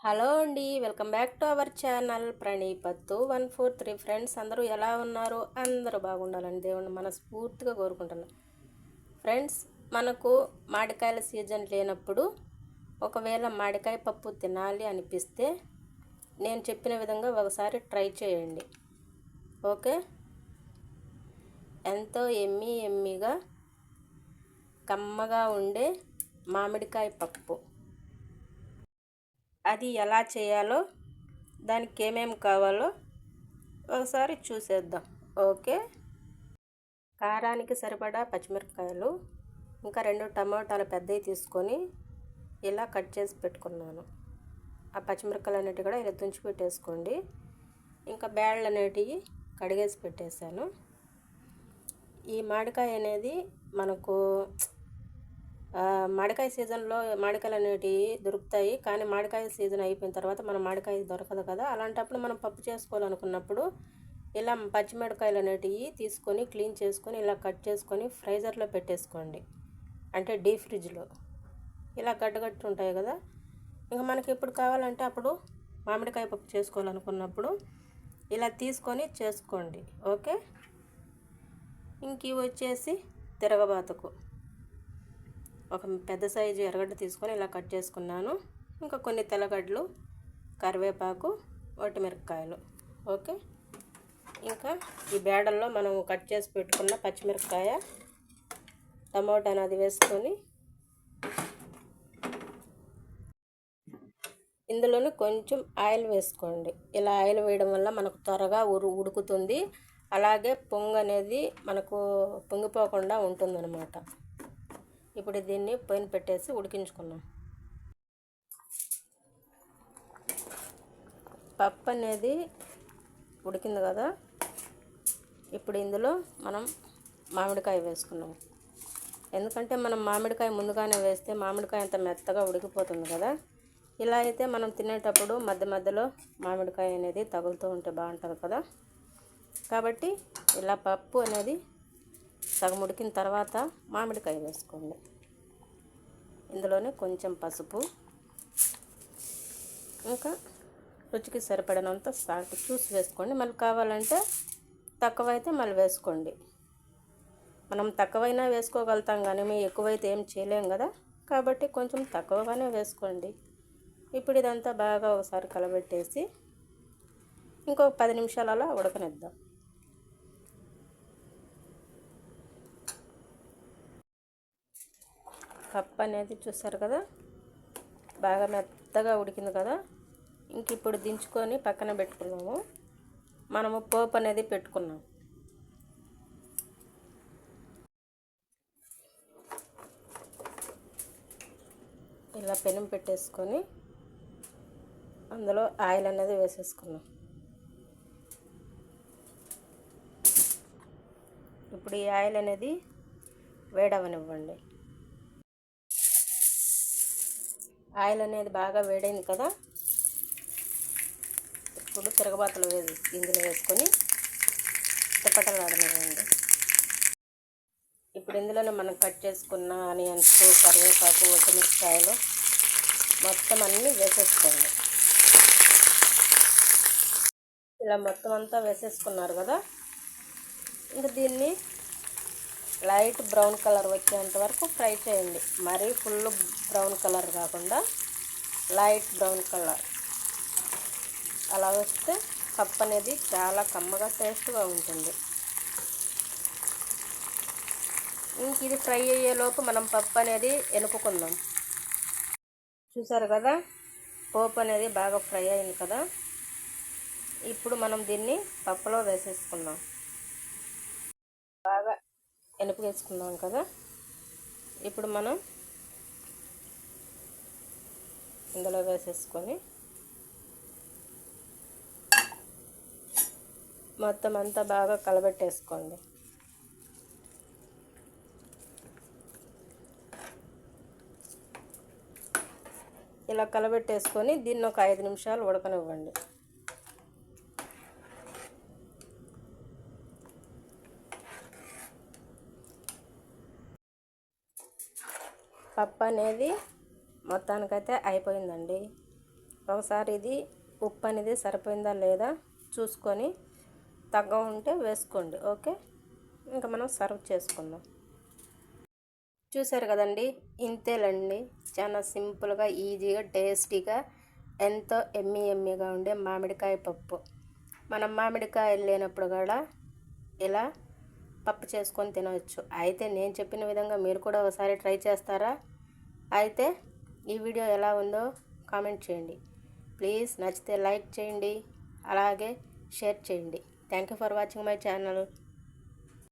Hello అండి welcome back to our channel. ప్రణీపత్తు one four three friends అందరూ ఎలా ఉన్నారు? అందరూ బాగుండాలని దేవుణ్ణి మనస్ఫూర్తిగా కోరుకుంటున్నాను ఫ్రెండ్స్ మనకు మామిడికాయల సీజన్ లేనప్పుడు ఒకవేళ మామిడికాయ పప్పు తినాలి అనిపిస్తే నేను చెప్పిన విధంగా ఒకసారి ట్రై చేయండి. ఓకే? ఎంతో ఎమ్మి ఎమ్మిగా కమ్మగా ఉండే మామిడికాయ పప్పు. అది ఎలా చేయాలో దానికి ఏమేమి కావాలో ఒకసారి చూసేద్దాం. ఓకే? కారానికి సరిపడా పచ్చిమిరపకాయలు ఇంకా రెండు టమాటాలు పెద్దవి తీసుకొని ఇలా కట్ చేసి పెట్టుకున్నాను. ఆ పచ్చిమిరపకాయలు అనేటివి కూడా ఇలా తుంచి పెట్టేసుకోండి. ఇంకా బ్యాళ్ళు అనేటివి కడిగేసి పెట్టేశాను. ఈ మామిడికాయ అనేది మనకు మామిడికాయ సీజన్లో మామిడికాయలు అనేటివి దొరుకుతాయి. కానీ మామిడికాయ సీజన్ అయిపోయిన తర్వాత మనం మామిడికాయ దొరకదు కదా. అలాంటప్పుడు మనం పప్పు చేసుకోవాలనుకున్నప్పుడు ఇలా పచ్చిమిరపకాయలు అనేటివి తీసుకొని క్లీన్ చేసుకొని ఇలా కట్ చేసుకొని ఫ్రైజర్లో పెట్టేసుకోండి. అంటే డీప్ ఫ్రిడ్జ్లో. ఇలా గడ్డగట్టు ఉంటాయి కదా. ఇంకా మనకి ఎప్పుడు కావాలంటే అప్పుడు మామిడికాయ పప్పు చేసుకోవాలనుకున్నప్పుడు ఇలా తీసుకొని చేసుకోండి. ఓకే? ఇంక వచ్చేసి తిరగబాతకు. ఒక పెద్ద సైజు ఎర్రగడ్డ తీసుకొని ఇలా కట్ చేసుకున్నాను. ఇంకా కొన్ని తెల్లగడ్డలు కరివేపాకు ఒట్టిమిరపకాయలు. ఓకే? ఇంకా ఈ బేడల్లో మనం కట్ చేసి పెట్టుకున్న పచ్చిమిరపకాయ టమోటాను అది వేసుకొని ఇందులోనే కొంచెం ఆయిల్ వేసుకోండి. ఇలా ఆయిల్ వేయడం వల్ల మనకు త్వరగా ఉరు ఉడుకుతుంది. అలాగే పొంగు అనేది మనకు పొంగిపోకుండా ఉంటుందన్నమాట. ఇప్పుడు దీన్ని పైన పెట్టేసి ఉడికించుకున్నాం పప్పు అనేది ఉడికింది కదా? ఇప్పుడు ఇందులో మనం మామిడికాయ వేసుకున్నాం ఎందుకంటే మనం మామిడికాయ ముందుగానే వేస్తే మామిడికాయ అంత మెత్తగా ఉడికిపోతుంది కదా? ఇలా అయితే మనం తినేటప్పుడు మధ్య మధ్యలో మామిడికాయ అనేది తగులుతూ ఉంటే బాగుంటుంది కదా? కాబట్టి ఇలా పప్పు అనేది సగం ఉడికిన తర్వాత మామిడికాయ వేసుకోండి. ఇందులోనే కొంచెం పసుపు. ఇంకా రుచికి సరిపడినంత సాల్ట్ చూసి వేసుకోండి. మళ్ళీ కావాలంటే తక్కువైతే మళ్ళీ వేసుకోండి. మనం తక్కువైనా వేసుకోగలుగుతాం కానీ మేము ఎక్కువైతే ఏం చేయలేం కదా. కాబట్టి కొంచెం తక్కువగానే వేసుకోండి. ఇప్పుడు ఇదంతా బాగా ఒకసారి కలబెట్టేసి ఇంకొక పది నిమిషాలు అలా ఉడకనిద్దాం. పప్పు అనేది చూసారు కదా? బాగా మెత్తగా ఉడికింది కదా? ఇంక ఇప్పుడు దించుకొని పక్కన పెట్టుకున్నాము. మనము పోపు అనేది పెట్టుకున్నాం. ఇలా పెనం పెట్టేసుకొని అందులో ఆయిల్ అనేది వేసేసుకున్నాం. ఇప్పుడు ఈ ఆయిల్ అనేది వేడవనివ్వండి. ఆయిల్ అనేది బాగా వేడైంది కదా. ఇప్పుడు తిరగబాతలు వేసి ఇందులో వేసుకొని తిప్పటలాడనివ్వండి ఇప్పుడు ఇందులోనే మనం కట్ చేసుకున్న ఆనియన్స్ కరివేపాకు ఒట్టిమిరపకాయలు మొత్తం అన్నీ వేసేసుకోండి. ఇలా మొత్తం అంతా వేసేసుకున్నారు కదా. ఇంకా దీన్ని లైట్ బ్రౌన్ కలర్ వచ్చేంత వరకు ఫ్రై చేయండి. మరీ ఫుల్ బ్రౌన్ కలర్ కాకుండా లైట్ బ్రౌన్ కలర్. అలా వస్తే పప్పు అనేది చాలా కమ్మగా టేస్ట్గా ఉంటుంది. ఇంక ఇది ఫ్రై అయ్యేలోపు మనం పప్పు అనేది ఎనుపుకుందాం. చూసారు కదా? పోపు అనేది బాగా ఫ్రై అయింది కదా? ఇప్పుడు మనం దీన్ని పప్పులో వేసేసుకుందాం. ఎనుపు వేసుకున్నాం కదా. ఇప్పుడు మనం ఇందులో వేసేసుకొని మొత్తం అంతా బాగా కలబెట్టేసుకోండి. ఇలా కలబెట్టేసుకొని దీన్ని ఒక ఐదు నిమిషాలు ఉడకనివ్వండి. పప్పు అనేది మొత్తానికైతే అయిపోయిందండి. ఒకసారి ఇది ఉప్పు అనేది సరిపోయిందా లేదా చూసుకొని తగ్గ ఉంటే వేసుకోండి ఓకే? ఇంకా మనం సర్వ్ చేసుకుందాం. చూసారు కదండి ఇంతేలండి. చాలా సింపుల్గా ఈజీగా టేస్టీగా ఎంతో ఎమ్మి ఎమ్మిగా ఉండే మామిడికాయ పప్పు. మనం మామిడికాయలు లేనప్పుడు కూడా ఇలా పప్పు చేసుకొని తినవచ్చు అయితే నేను చెప్పిన విధంగా మీరు కూడా ఒకసారి ట్రై చేస్తారా? అయితే ఈ వీడియో ఎలా ఉందో కామెంట్ చేయండి. ప్లీజ్ నచ్చితే లైక్ చేయండి. అలాగే షేర్ చేయండి. Thank you for watching my channel.